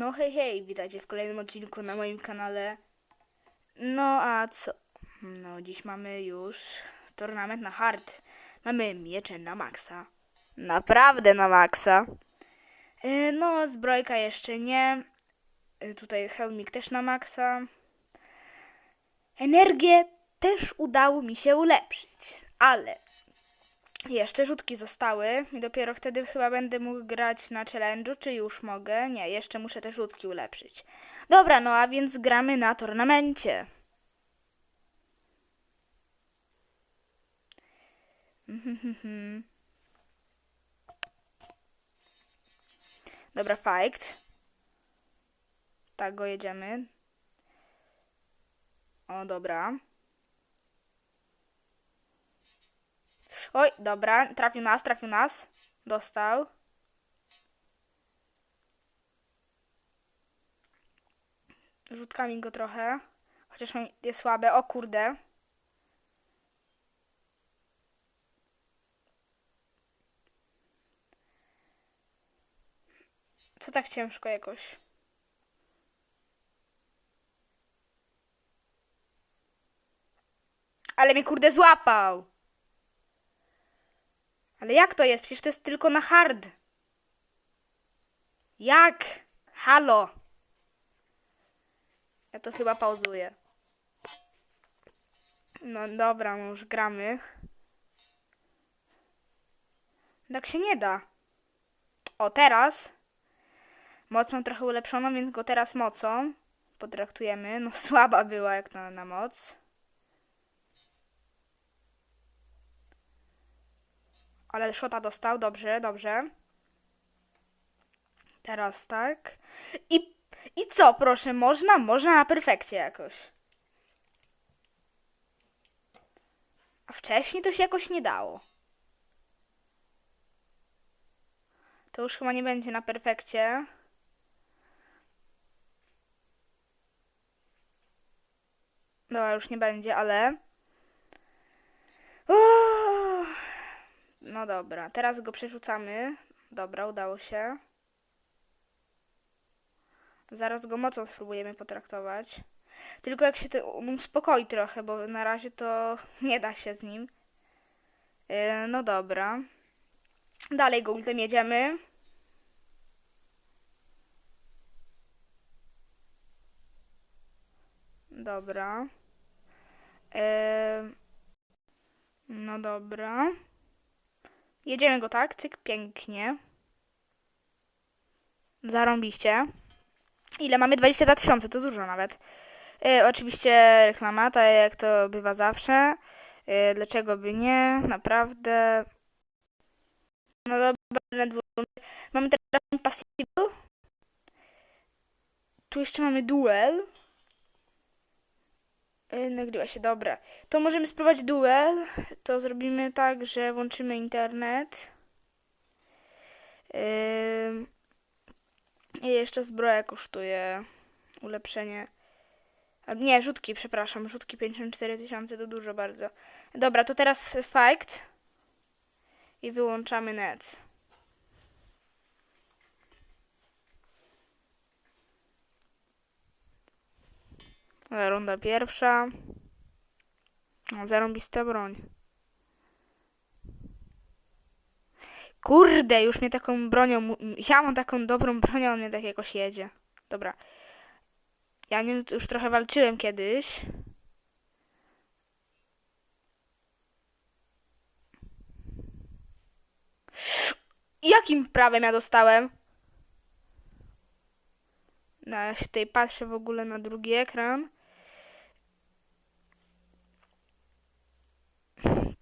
No hej hej, witajcie w kolejnym odcinku na moim kanale. No a co? No dziś mamy już turnament na hard. Mamy miecze na maksa. Naprawdę na maksa. E, No zbrojka jeszcze nie. E, Tutaj hełmik też na maksa. Energię też udało mi się ulepszyć, ale jeszcze rzutki zostały i dopiero wtedy chyba będę mógł grać na challenge'u, czy już mogę? Nie, jeszcze muszę te rzutki ulepszyć. Dobra, no a więc gramy na turnamencie. Mhm. Dobra, fight. Tak, go jedziemy. O, dobra. Oj, dobra, trafił nas, trafił nas. Dostał. Rzutkami go trochę. Chociaż jest słabe. O kurde. Co tak ciężko jakoś? Ale mnie kurde złapał. Ale jak to jest? Przecież to jest tylko na hard. Jak? Halo. Ja to chyba pauzuję. No dobra, no już gramy. Tak się nie da. O, teraz. Moc mam trochę ulepszoną, więc go teraz mocą potraktujemy. No słaba była jak na, na moc. Ale szota dostał, dobrze, dobrze. Teraz tak. I, I co, proszę, można? Można na perfekcie jakoś. A wcześniej to się jakoś nie dało. To już chyba nie będzie na perfekcie. Dobra, już nie będzie, ale... No dobra, teraz go przerzucamy. Dobra, udało się. Zaraz go mocą spróbujemy potraktować. Tylko jak się to on uspokoi trochę, bo na razie to nie da się z nim. Yy, no dobra. Dalej go ultem jedziemy. Dobra. Yy, no dobra. Jedziemy go tak, cyk, pięknie. Zarąbiście. Ile mamy? 22 tysiące, to dużo nawet. E, oczywiście reklama, tak jak to bywa zawsze. E, dlaczego by nie? Naprawdę. No dobra. Mamy teraz passive. Tu jeszcze mamy duel. E, nagrywa się, dobra. To możemy spróbować duel. To zrobimy tak, że włączymy internet. I jeszcze zbroja kosztuje ulepszenie. Nie, rzutki, przepraszam. Rzutki 54 tysiące to dużo bardzo. Dobra, to teraz fight. I wyłączamy net. Runda pierwsza. Zarąbista broń. Kurde, już mnie taką bronią. Ja mam taką dobrą bronią, on mnie tak jakoś jedzie. Dobra. Ja nim już trochę walczyłem kiedyś. Jakim prawem ja dostałem? No, ja się tutaj patrzę w ogóle na drugi ekran.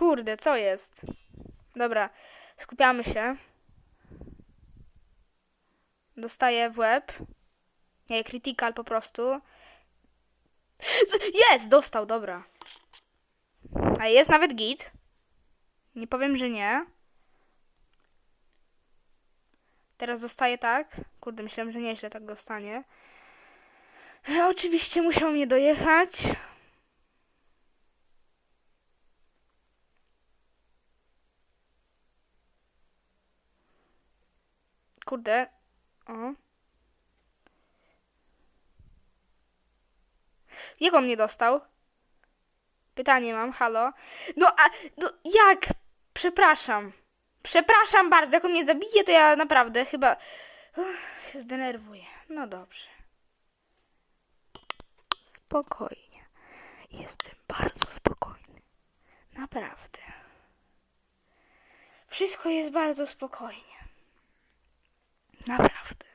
Kurde, co jest? Dobra, skupiamy się. Dostaję w łeb. Nie, critical po prostu. Jest! Dostał, dobra. A jest nawet git. Nie powiem, że nie. Teraz dostaję tak. Kurde, myślałem, że nieźle tak dostanie. Oczywiście musiał mnie dojechać. kurde. O. Jak on mnie dostał? Pytanie mam, halo. No a no, jak? Przepraszam. Przepraszam bardzo, jak on mnie zabije, to ja naprawdę chyba Uff, się zdenerwuję. No dobrze. Spokojnie. Jestem bardzo spokojny. Naprawdę. Wszystko jest bardzo spokojnie. Naprawdę.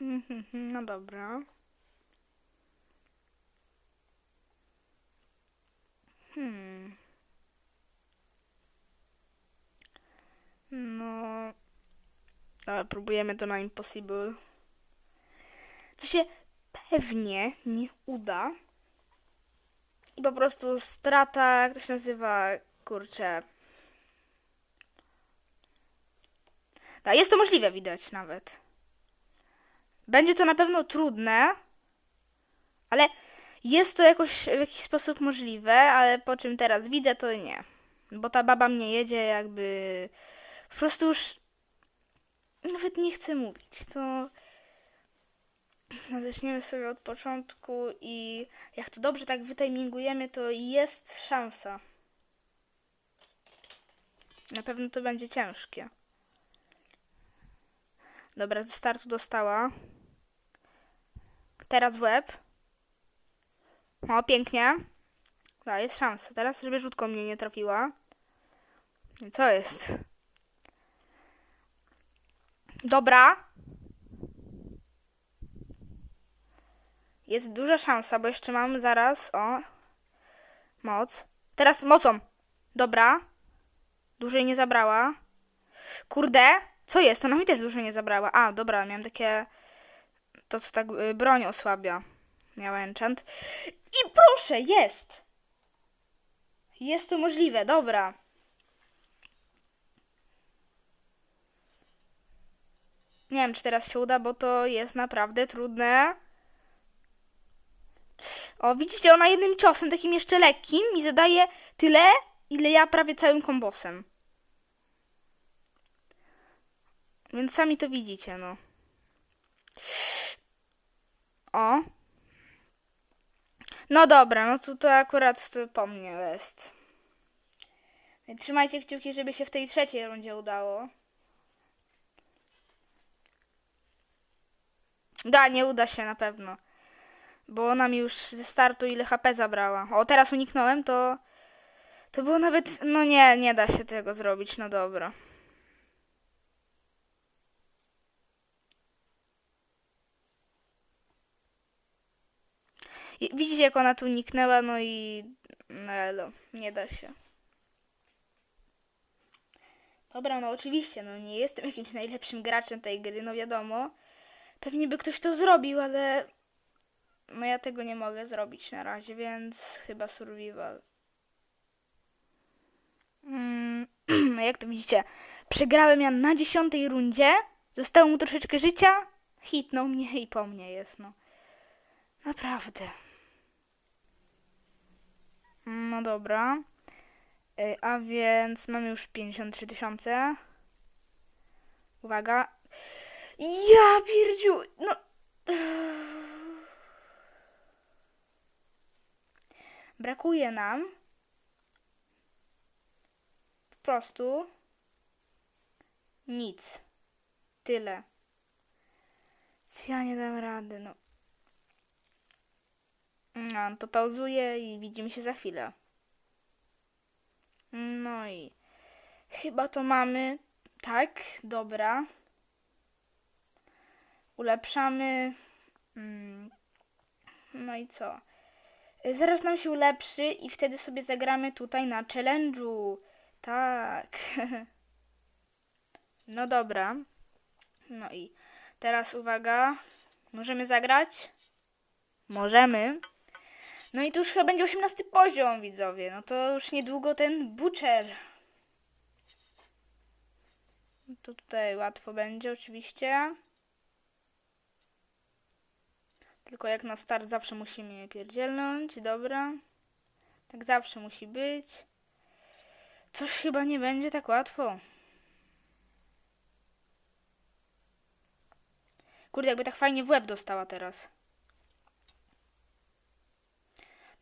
No dobra. Hmm. No. Ale próbujemy to na Impossible. To się pewnie nie uda. I po prostu strata, jak to się nazywa, kurczę. Tak, jest to możliwe, widać nawet. Będzie to na pewno trudne, ale jest to jakoś w jakiś sposób możliwe, ale po czym teraz widzę, to nie. Bo ta baba mnie jedzie jakby... Po prostu już... Nawet nie chcę mówić, to... Zaczniemy sobie od początku i jak to dobrze tak wytajmingujemy, to jest szansa. Na pewno to będzie ciężkie. Dobra, ze startu dostała. Teraz w łeb. O, pięknie. Da, jest szansa. Teraz, żeby rzutką mnie nie trafiła. Co jest? Dobra. Jest duża szansa, bo jeszcze mam zaraz, o, moc. Teraz mocą. Dobra. Dłużej nie zabrała. Kurde, co jest? Ona mi też dłużej nie zabrała. A, dobra, miałem takie, to co tak y, broń osłabia. Miała enchant. I proszę, jest! Jest to możliwe, dobra. Nie wiem, czy teraz się uda, bo to jest naprawdę trudne. O, widzicie, ona jednym ciosem, takim jeszcze lekkim, mi zadaje tyle, ile ja prawie całym kombosem. Więc sami to widzicie, no. O. No dobra, no to, to akurat po mnie jest. Trzymajcie kciuki, żeby się w tej trzeciej rundzie udało. Da, nie uda się na pewno. Bo ona mi już ze startu ile HP zabrała. O, teraz uniknąłem, to... To było nawet... No nie, nie da się tego zrobić, no dobra. Widzicie, jak ona tu uniknęła, no i... No, elo, nie da się. Dobra, no oczywiście, no nie jestem jakimś najlepszym graczem tej gry, no wiadomo. Pewnie by ktoś to zrobił, ale... No ja tego nie mogę zrobić na razie, więc chyba survival. Mm, no jak to widzicie, przegrałem ja na dziesiątej rundzie, zostało mu troszeczkę życia, hitnął mnie i po mnie jest, no. Naprawdę. No dobra. Y, A więc mamy już 53 tysiące. Uwaga. Ja pierdziu, no. Brakuje nam po prostu nic. Tyle. Ja nie dam rady, no. No, to pauzuję i widzimy się za chwilę. No i chyba to mamy. Tak, dobra. Ulepszamy. Mm, No i co? Zaraz nam się ulepszy i wtedy sobie zagramy tutaj na challenge'u. Tak. No dobra. No i teraz uwaga. Możemy zagrać? Możemy. No i tu już chyba będzie 18 poziom, widzowie. No to już niedługo ten Butcher. To tutaj łatwo będzie oczywiście. Tylko jak na start zawsze musimy je pierdzielnąć, dobra. Tak zawsze musi być. Coś chyba nie będzie tak łatwo. Kurde, jakby tak fajnie w łeb dostała teraz.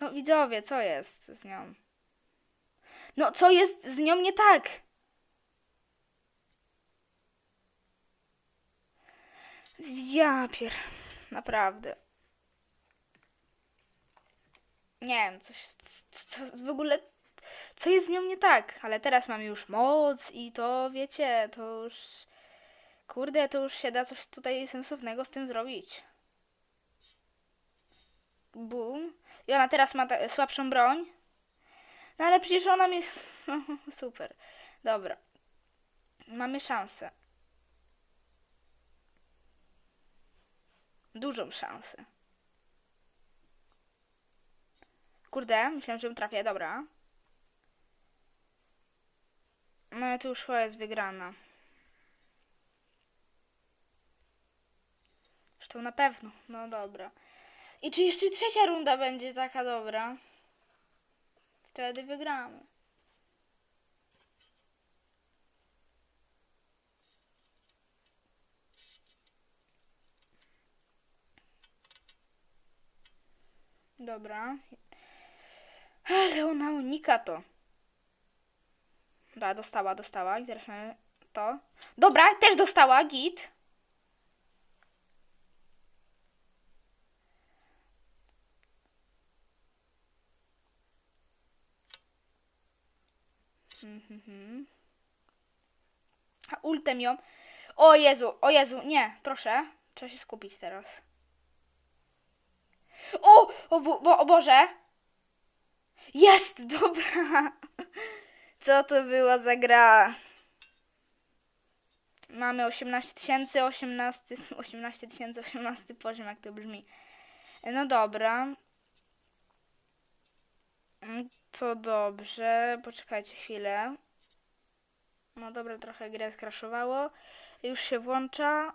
No widzowie, co jest z nią? No co jest z nią nie tak? Ja pier... Naprawdę. Nie wiem, coś... Co, w ogóle... Co jest z nią nie tak? Ale teraz mam już moc i to, wiecie, to już... Kurde, to już się da coś tutaj sensownego z tym zrobić. Bum. I ona teraz ma słabszą broń. No ale przecież ona mi... Super. Dobra. Mamy szansę. Dużą szansę. Kurde, myślałem, że trafię. Dobra. No ale to już chyba jest wygrana. Zresztą na pewno. No dobra. I czy jeszcze trzecia runda będzie taka dobra? Wtedy wygramy. Dobra. Ale ona unika to. Dobra, dostała, dostała. I teraz to. Dobra, też dostała, git. Mhm. A ultem ją. O Jezu, o Jezu, nie, proszę. Trzeba się skupić teraz. O, o, bo, o Boże. Jest, dobra. Co to była za gra? Mamy 18 tysięcy, 18, 18 tysięcy, 18 poziom, jak to brzmi. No dobra. To dobrze, poczekajcie chwilę. No dobra, trochę grę skraszowało. Już się włącza.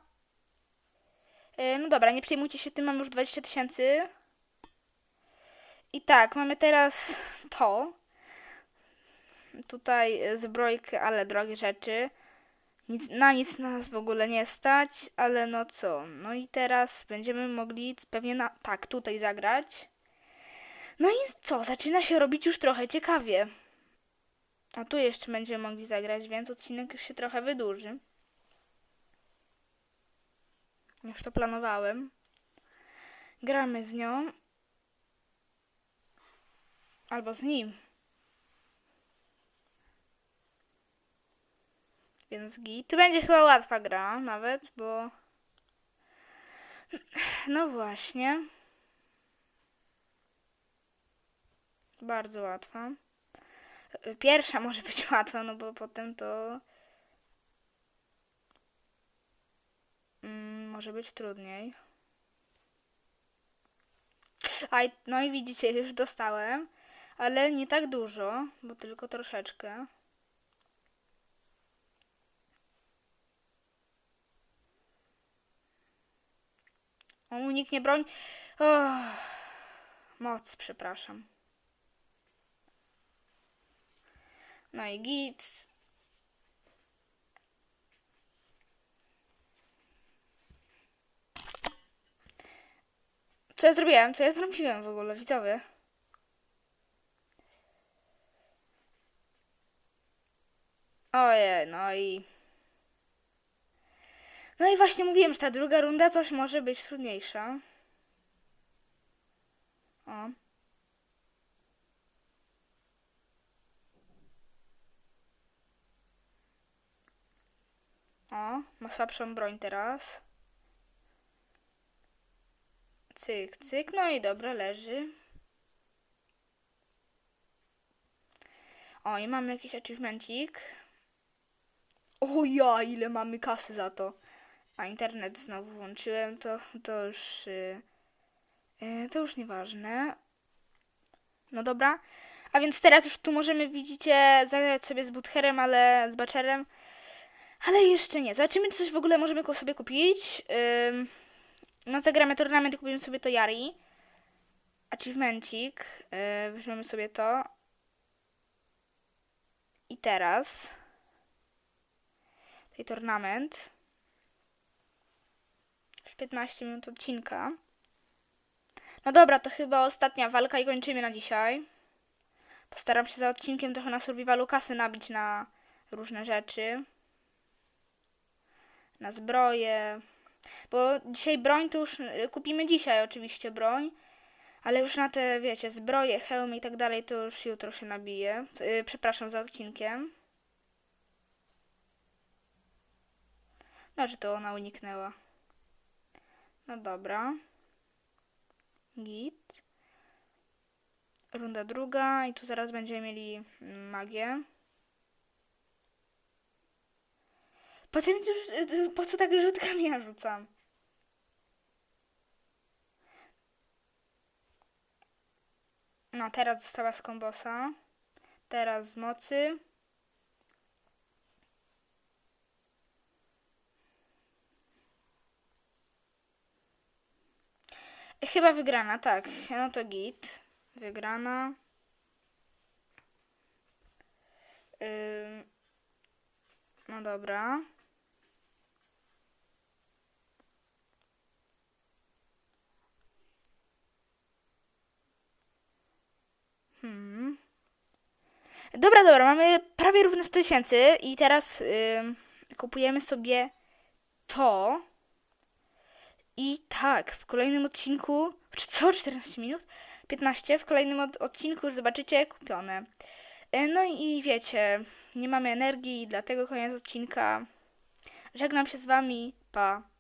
E, No dobra, nie przejmujcie się tym, mam już 20 tysięcy. I tak, mamy teraz to. Tutaj zbrojkę, ale drogie rzeczy. Nic, na nic nas w ogóle nie stać, ale no co. No i teraz będziemy mogli pewnie na... Tak, tutaj zagrać. No i co? Zaczyna się robić już trochę ciekawie. A tu jeszcze będziemy mogli zagrać, więc odcinek już się trochę wydłuży. Już to planowałem. Gramy z nią. Albo z nim. Więc git. Tu będzie chyba łatwa gra nawet, bo... No właśnie. Bardzo łatwa. Pierwsza może być łatwa, no bo potem to... Mm, może być trudniej. A, no i widzicie, już dostałem, ale nie tak dużo, bo tylko troszeczkę. O, uniknie broń. Oh, moc, przepraszam. No i git. Co ja zrobiłem? Co ja zrobiłem w ogóle, widzowie? Ojej, no i... No i właśnie mówiłem, że ta druga runda coś może być trudniejsza. O. O, ma słabszą broń teraz. Cyk, cyk, no i dobra, leży. O, i mamy jakiś achievementik. O ja, ile mamy kasy za to. A internet znowu włączyłem, to, to już... Yy, to już nieważne. No dobra. A więc teraz już tu możemy, widzicie, zagrać sobie z Butcherem, ale z Bacherem. Ale jeszcze nie. Zobaczymy, czy coś w ogóle możemy sobie kupić. Ym, no, zagramy turnament i kupimy sobie to Yari. Achievementik. Yy, weźmiemy sobie to. I teraz. Tutaj turnament. Już 15 minut odcinka. No dobra, to chyba ostatnia walka i kończymy na dzisiaj. Postaram się za odcinkiem trochę na survivalu kasy nabić na różne rzeczy. Na zbroję. Bo dzisiaj broń to już y, kupimy dzisiaj oczywiście broń. Ale już na te, wiecie, zbroje, hełmy i tak dalej to już jutro się nabije. Yy, przepraszam za odcinkiem. No, że to ona uniknęła. No dobra. Git. Runda druga i tu zaraz będziemy mieli magię. Po co, mi tu- po co tak rzutkami ja rzucam? No, teraz dostała z kombosa. Teraz z mocy. Chyba wygrana, tak. No to git. Wygrana. Ym, No dobra. Hmm. Dobra, dobra, mamy prawie równe 100 tysięcy i teraz ym, kupujemy sobie to. I tak, w kolejnym odcinku, czy co, 14 minut? 15, w kolejnym od, odcinku już zobaczycie kupione. E, No i wiecie, nie mamy energii, dlatego koniec odcinka. Żegnam się z wami, pa.